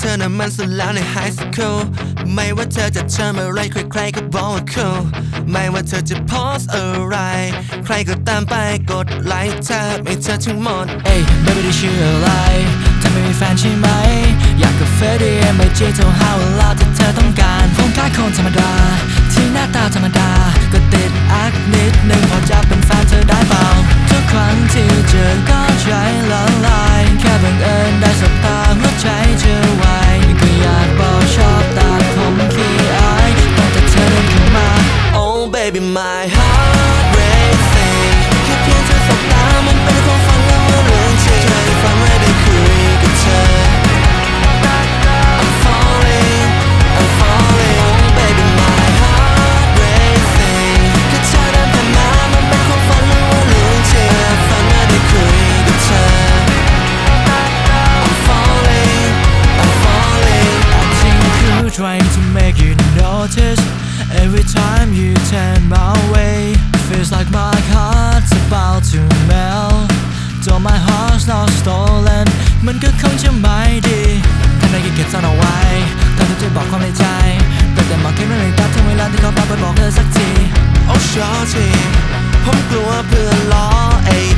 เธอน่ะมันสุดแล้วในไฮสคูลไม่ว่าเธอจะเชิญอะไรใครๆก็บอกว่า cool ไม่ว่าเธอจะโพสอะไร ใครก็ตามไปกดไลค์แทบไม่เธอทั้งหมดเอ้ย baby ได้ชื่ออะไรเธอไม่มีแฟนใช่ไหม อยากกับเฟรดีไม่จีโทรหาเวลาที่เธอต้องการคงแค่คนธรรมดา ที่หน้าตาธรรมดา to make you notice Every time you turn my way Feels like my heart's about to melt Though my heart's not stolen มันก็คงจะไม่ดีทำไมกินเก็บซ่อนเอาไว้ถ้าเธอจะบอกความในใจ แต่แต่บอกแค่ไม่เลยตาถึงเวลาที่เขาปาไปบอกเธอสักทีโอ้ชอทีผมกลัวเพื่อนล้อ ASAP ต้อ